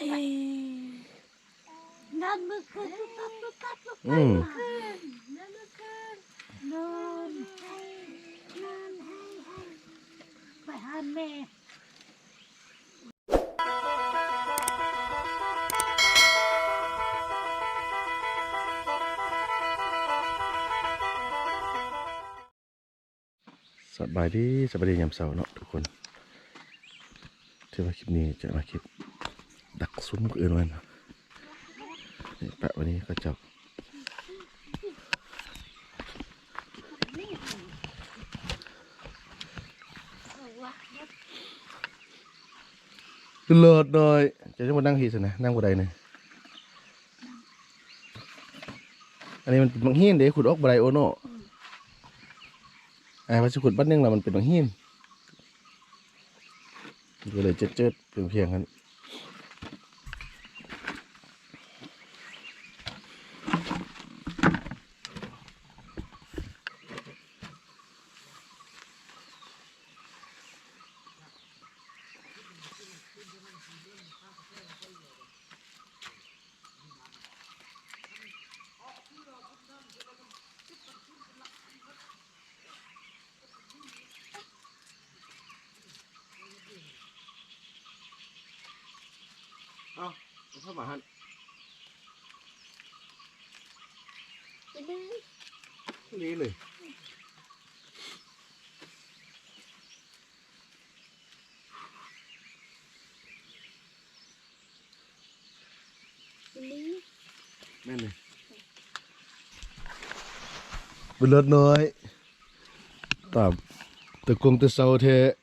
เอ๊ะนั่นเมื่อคืนปุ๊บปั๊บปุ๊บปั๊บปุ๊บอืมคืนนั่นเมื่อคืนนอนให้นอนให้ให้ไปหาแม่สบายดีสบายดียามเสาร์เนาะทุกคนที่ว่าคลิปนี้จะมาคลิป ซุ้มอื่นไว้นนี่แปะวันนี้ก็จับเลิศหน่อยจะจะมานั่งทีสินะนั่งบนใดเนี่ยอันนี้มันเป็นบางหินเดี๋ยวขุดออกบไดโอโน่ไอ้พระขุดบ้านนึงเรามันเป็นบางหินก็เลยเจิดๆเพียงเพียงกันย ไปเลย แม่นเลยเป็นเลิศน้อยตามตะกงตะเสาเทอะไปแวะซะเหรอโอ้ซาลีมายังแต่เสาเทตักน้ำจะฝันให้แล้วหนึ่งมือเ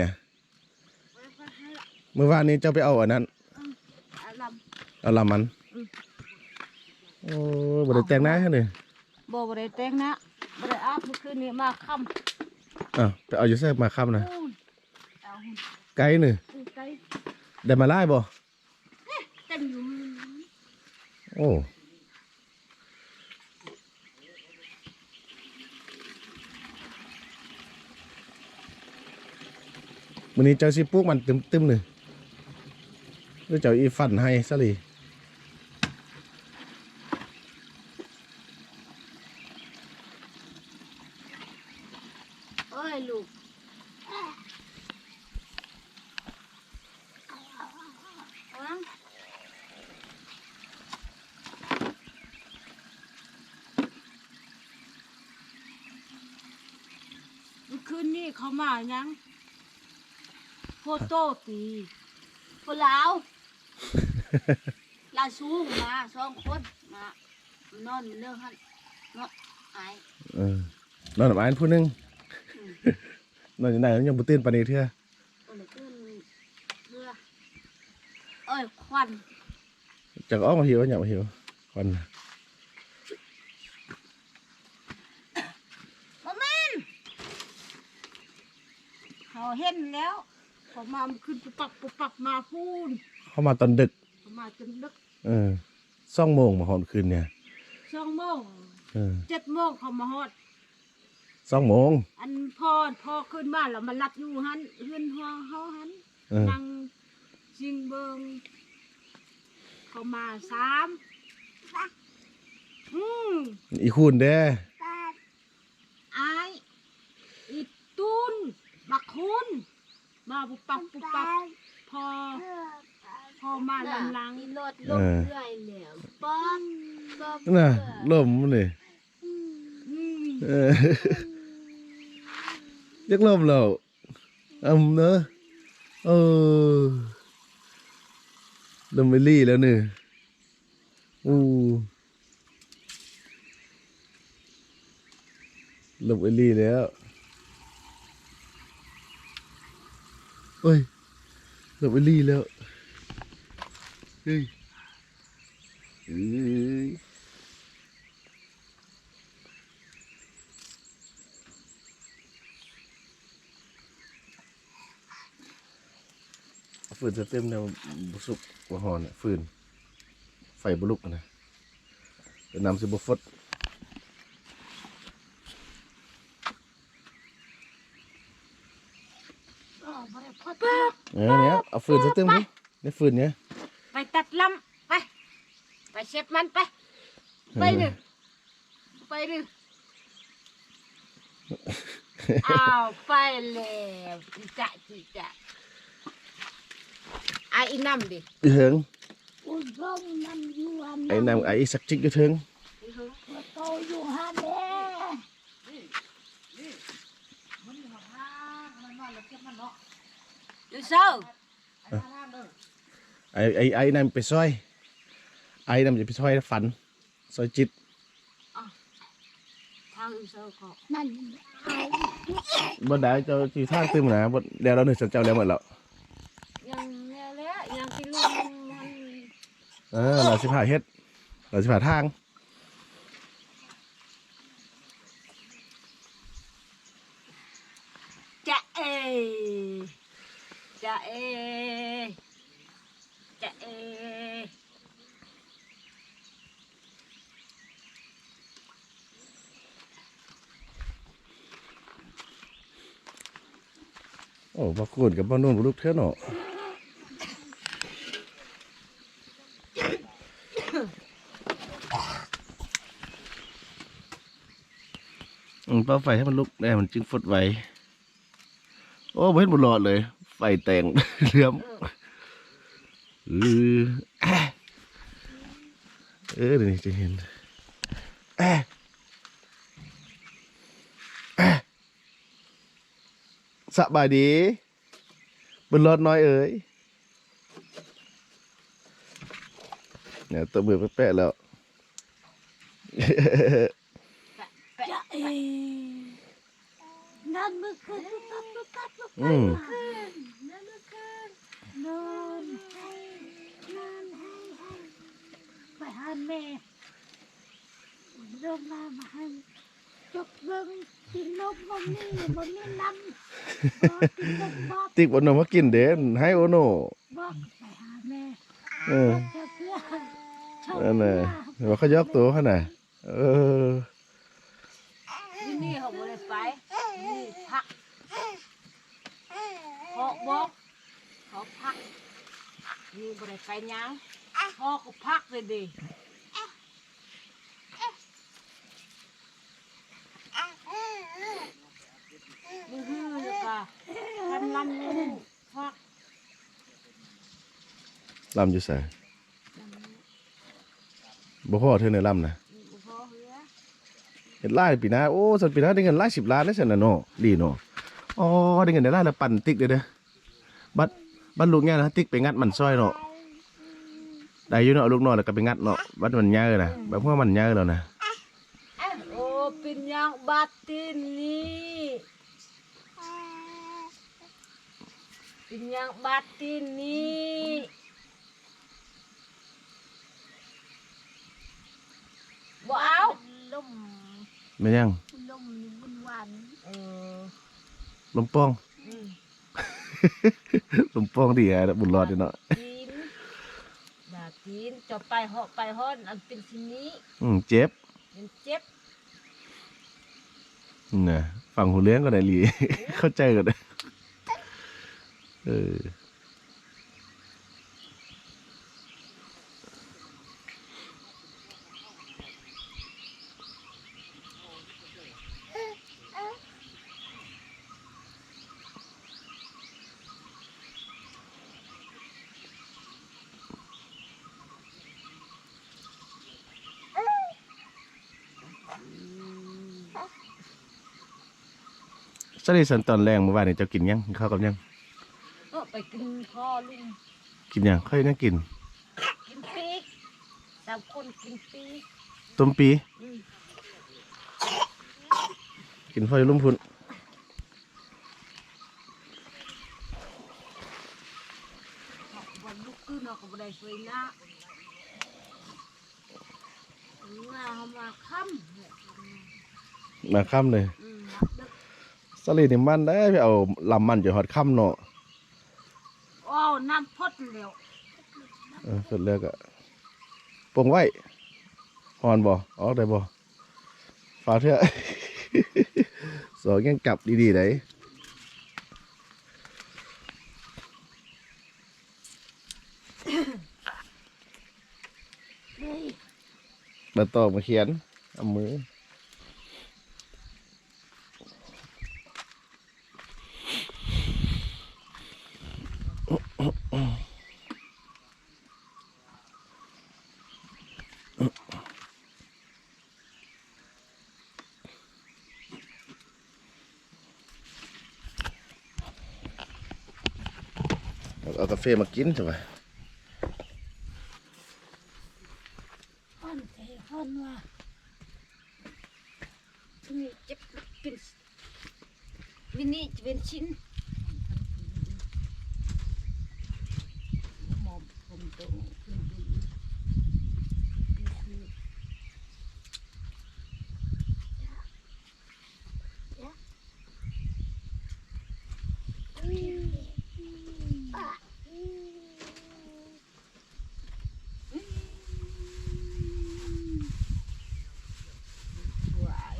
นี่ยไปไปให้ละเมื่อวานนี้เจ้าไปเอาอันนั้นอาลเอาลำมันอืมโอ้ยบ่ได้แต่งหน้าให้เลยำบ่บ่ได้แต่ง นอาบเมื่อคืนนี้เอาอยู่มาค่ำนะนู่นเอาหุ่นไกลหนึ่งไปไกลได้มาไล่บ่เต็มอยู่โอ้วันนี้เจ้าสิปลูกมันตึมๆหนึ่งหรือเจ้าอีฟันให้ซะลีเอ้ยลูกเอาเมื่อ คืนนี้เขามายังโฟโต้ตีคนลาวลาวสูงมาสองคนมานอนเรื่องหันเนาะไอายเออนอนหลับอ่านผู้หนึงนอนอยู่ไหนยังบ่ตื่นปานนี้เทื่อเออขึ้นเรือเอ้ยควัน จักออกมาหิวอยากมาหิวควันบ่แม่น เขาเห็นแล้วเขามาขึ้นปุบปักปุบปักมาพูนเข้ามาตอนดึกเขามาจนดึกเออซ่องโมงมาหอนคืนเนี่ยสองโมงเออเจ็ดโมงเขามาฮอดซ่องโมงอันพ่อพ่อขึ้นบ้านแล้วมารับอยู่หันเฮือนหัวเขาหันเออนั่งจิงเบิงเขามาสามอืมอีคูนเด้อายอีตูนบักคุณาปุ๊บปั๊บปุ๊บปั๊บพอ พอมาลำลังรถเอลงเรื่อยแล้วป้อมป้อมน่ะล่มนี่เออยักล่มแล้วอำเนอะเออลมไปลี่แล้วเนี่ยอู้ลมไปลี่แล้ว เฮ้ยลมไปลี่แล้ว เฮ้ยเอ้ยฟืนจะเต็มแนวบุสุกบ่หอนฟืน ไฟบุลุกนะเดี๋ยวนำสิบฟด ก็บ่ได้พอด เออเนี่ยเอาฟืนจะเต็มดิเนี่ยฟืนเนี่ยไปตัดลำไป ไปเช็ดมันไป ไปหนึ่งไปหนึ่งอ้าวไปแล้วจิจะจิจะไอ้อีน้ำดิอีเถิงอุ่นร่มน้ำอยู่อันไอ้นำไอ้สักจิกอีเถิงตัวโตอยู่หาแม่ดูเศร้าไอ้ไอ้ไอ้นั่นไปซอยไอ้นั่นจะไปซอยฝันซอยจิตทางดูเศร้าก็นั่นไอ้บ่ได้เจ้าที่ทางตึมนะบ่แล้วเราหนึ่งเจ้าแล้วหมดแล้วยังแล้วแหละยังที่ลุงมันเออเราสิพาเฮ็ดเราสิพาทาง จะเอจะเอจะเอ โอ้บ่คูนกับบ่นู่นบลูกเทื่อเนาะอืมเป้าไฟให้มันลุกได้มันจึงฟดไวโอ้บ่เห็นบ่รอดเลย ไฟแตงเหลื่อมเออเออเดี๋ยวนี้จะเห็นแอะแอะ สบายดีบนรถน้อยเอ๋ยเนี่ยตัวมือแปะแล้วเอนั่นมือขึ้นปั๊บปั๊บปั๊บปั๊บอืมนั่นมือขึ้นนอนให้นอนให้ให้ไปหาแม่ลงมามาให้ จบเบิ่งกินนมบ่มีบ่มีน้ำบ่กินนมบ่ติ๊กบนนมากินเด่นให้โอโน่บอกไปหาแม่เออ เจ้าเพื่อนชอบนั่นน่ะว่าเขายกตัวเขาน่ะเออ ที่นี่เขาบ่ได้ไปนี่พักเขาบอกเขาพักนี่บ่ได้ไปหยังพ่อก็พักเลยดิมือฮือแล้วก็ทำลำงูพัก ลำอยู่ใส่บ่พ่อเธอในลำนะเห็นไล่ปีหน้าโอ้สันปีหน้าได้เงินไล่สิบล้านได้สันนะเนาะดีเนาะอ๋อได้เงินได้ไล่ละปั่นติ๊กเด้อเด้อบัดบัดลูกเนี่นะติ๊กไปงัดมันซอยเนาะได้ยู่เนาะลูกน้อยแล้วก็ไปงัดเนาะบัดมันเยอะนะแบบพวกมันเยอะแล้วนะโอ้เป็นยังบาดตินนี่เป็นยังบาดตินนี่บ่เอา ลม ไม่ยังลมบุญหวานเออลมปองอืมลมปองดีอะบุญรอดอยู่เนาะตีนบาดตีนจะไปเหาะไปฮ้อนอันเป็นสินี้อืมเจ็บเป็นเจ็บนะฟังหูเลี้ยงก็ได้ลี เข้าใจกันนะเออ สวัสดีสันตอนแรงเมื่อวานนี่เจ้ากินยังกินข้าวกับยังเออไปกินพ่อลุงกินยังค่อยยังกิน กินปีกสามคนกินปีกต้มปีอืมกินพ่อยลุ่มพุ่นวันลุกขึ้นเราก็บ่ได้ช่วยนะงาเขามาค่ำเนี่ยมาค่ำเลยอืมนักดึกส ลีนี่มันได้ไปเอาลำมันจะหอดค่ำเนาะอ้าวน้ำพดเร็วเออสุดแล้วก็ปลงไว้หอนบ่ออกได้บ่ฟ้าเถอะสองยังกลับดีๆได้เฮ้ยมาตอกมาเขียนเอามือ เอากาแฟมากินใช่ไหมฮอนเทฮอนว่านี่จ็บเป็นวินี่จะเป็นชิ้นหมอบผมตรงขึ้นดูคือ อะ วาย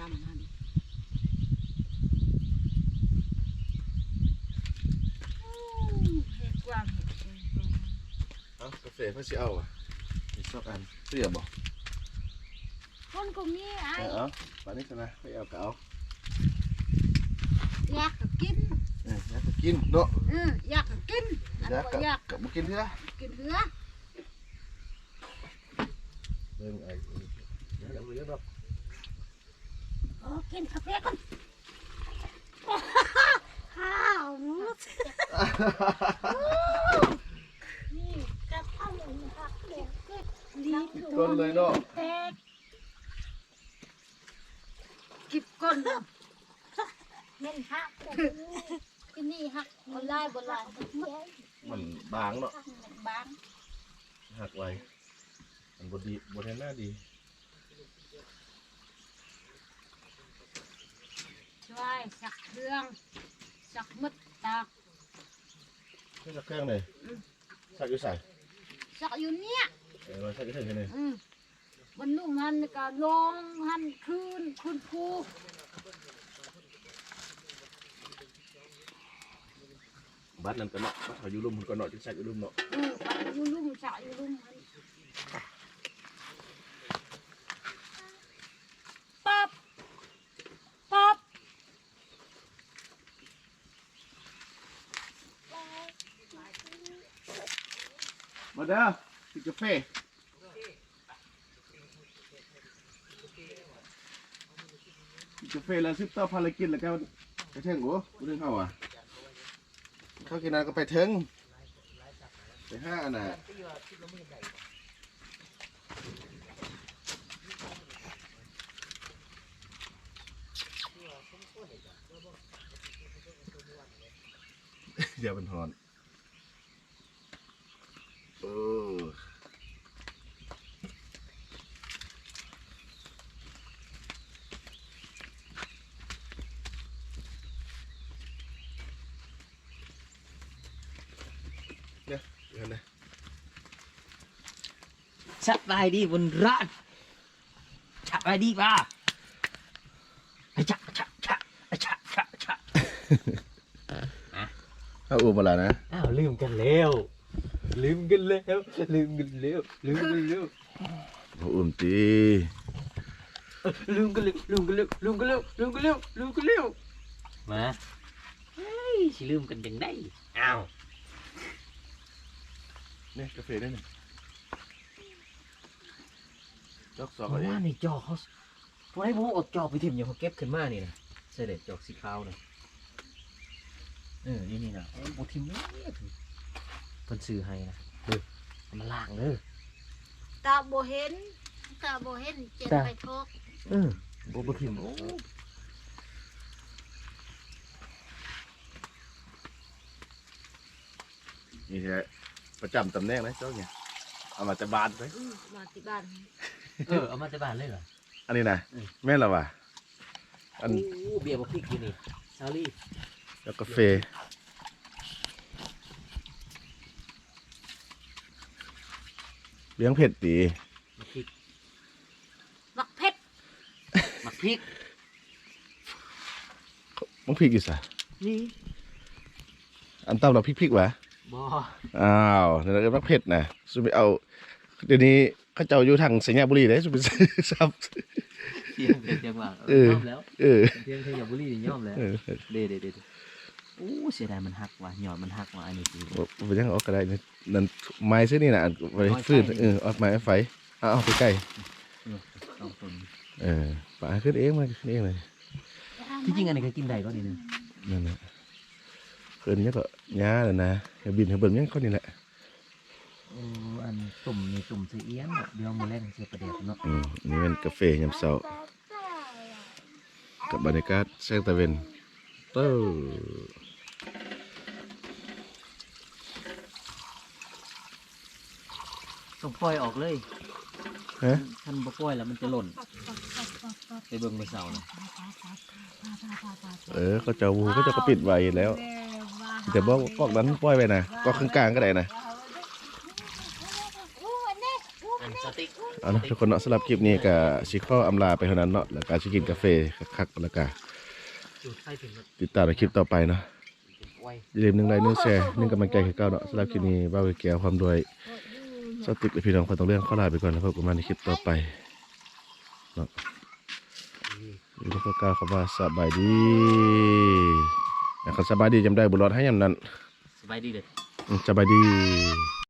นำหันเฮ็ดกว้างเฮ็ดกว้าง เอากาแฟเพื่อสิเอาอะมีซอกอันเสียบ่คนก็มีไอ้เอาปานนี้ชนะไปเอาก็เอาอยากก็กินเอออยากจะกินเนาะเอออยากก็กินอันอยากบ่กับอยากกับบ่กินเถอะกินเหือเบิ่งไอ้เดี๋ยวเดี๋ยวเดี๋ยวดอกโอ้กินกาแฟก่อนข้าวมุสนี่กระเพราหมูผักเด็กก็ดี ต้นเลยเนาะแตกกิบก้นเนาะเห็นหักที่นี่หักบนไล่บนไล่มันบางเนาะบางหักไว้มันบดีบ่แหน้าดีช่วยสักเครื่องสักมึดตากสักเครื่องเลยสักอยู่ใส่สักอยู่เนี่ย เออเราสักอยู่ใส่เลยอืมบนนุ่งหันก็ลงหันคืนคืนภูบัดนั้นก็เนาะบัดเขาอยู่ลุ่มมันก็เนาะจึงสักอยู่ลุ่มเนาะเออไปอยู่ลุ่มสักอยู่ลุ่มหันปั๊บปั๊บมาเด้อกินกาแฟ กินกาแฟแล้วซิบต่อภารกิจแล้วก็ไปเทิงโอ้บ่ถึงเข้าอะเข้ากินน้ำก็ไปเทิงไปห้าอันน่ะอย่าเป็นทอน เนี่ยเดี๋ยวนะสบายดีบนร้านสบายดีป่ะอะชะชะชะอะชะชะชะถ้าอุ้มมาแล้วนะอ้าวลืมกันแล้ว ลืมกันแล้ว ลืมกันแล้ว ลืมกันแล้วเขาอุ้มตีเอ้ยลืมกันแล้วลืมกันแล้วลืมกันแล้วลืมกันแล้วลืมกันแล้วมาเฮ้ยสิลืมกันจังได้อ้าว เนี่ยกาแฟได้หนึ่งจอกสองเพอันราะนี้ว่าในจอเขาพอได้พวกเอาจอไปถิ่มอย่างเขาเก็บขึ้นมานี่นะเสด็จจอกสีขาวนะเออนี่นี่นะโอ้โหทิมเนี่ยเพิ่นซื้อให้นะเด้อเอามาล้างเด้อตาบ่เห็น ตาโบเห็นเจ็บจ้ะไปทกเออบ่บ่ทิมโอ้นี่แหละ ประจำตำแหน่งนะเจ้าเนี่ยเอามาจะบานไปอืมมาที่บ้านเออเอามาจากบ้านเลยเหรออันนี้นะอืมแม่นเหรอวะอันโอ้เบียร์บ่พริกอยู่นี่ซาลี่แล้วกาแฟเลี้ยงเผ็ดดีมักพริกบักเพชรมักพริกมันพริกอยู่สะนี่อันตามเราพริกพริกๆวะ บ่อ้าวนั่นเราพักเผ็ดนะสุไปเอา เดี๋ยวนี้เขาเจ้าอยู่ทางสัญญาบุรีเลยสุไปซื้อซับ เทียงเทียงเทียงว่าเออ ยอมแล้วเออเทียงเทียงอย่าบุรีนี่ยอมแล้วเออเด้เด้เด้เด้โอ้เสียดายมันหักว่ะหยอดมันหักว่ะอันนี้สิบ่ไปยังเอาก็ได้นี่นั่นไม้ซื้อนี่นะไปฟื้นเออเอาไม้ไฟเอาเอาไปใกล้ต้องตนเออปลาขึ้นเองมาขึ้นเองเลยที่จริงอันนี้ก็กินได้ก็นี่นึงนั่นนะ เพิ่นเนี่ยก็ย้าเลยนะอย่าบินให้เบิ่งยังเขานี่แหละโอ้อันตุ่มนี่ตุ่มสิเอี้ยนเนาะเดี๋ยวมื้อแรกเสียประเดี๋ยวเนาะอืมอันนี่เป็นกาแฟยามเช้ากับบรรยากาศแสงตะเวนเต้อต้องปล่อยออกเลยฮะท่านบ่ปล่อยแล้วมันจะหล่นไปเบิ่งมื้อเช้านะเออเขาเจ้าวูเขาเจ้าก็ปิดไว้แล้ว แต่บอกกอกนั้นปล่อยไปนะกอกข้างกลางก็ได้นะอันสติ๊กเอานะทุกคนเนาะสำหรับคลิปนี้ก็สิข้ออำลาไปเท่านั้นเนาะแล้วก็สิกินกาแฟคักๆแล้วก็จุดไฟถึงแล้วติดตามในคลิปต่อไปเนาะไว้อย่าลืมหนึ่งไลค์หนึ่งแชร์หนึ่งกำลังใจให้เก้าเนาะสำหรับคลิปนี้บ้าวเกียวความด้วยสติกและพี่น้องคนต้องเรื่องข้อลาไปก่อนแล้วพบกันใหม่ในคลิปต่อไปเนาะอยู่กับพวกเก้าคำว่าสบายดี นะครับสบายดีจำได้บุญรอดให้ยำนั้นสบายดีเด้ออืมสบายดี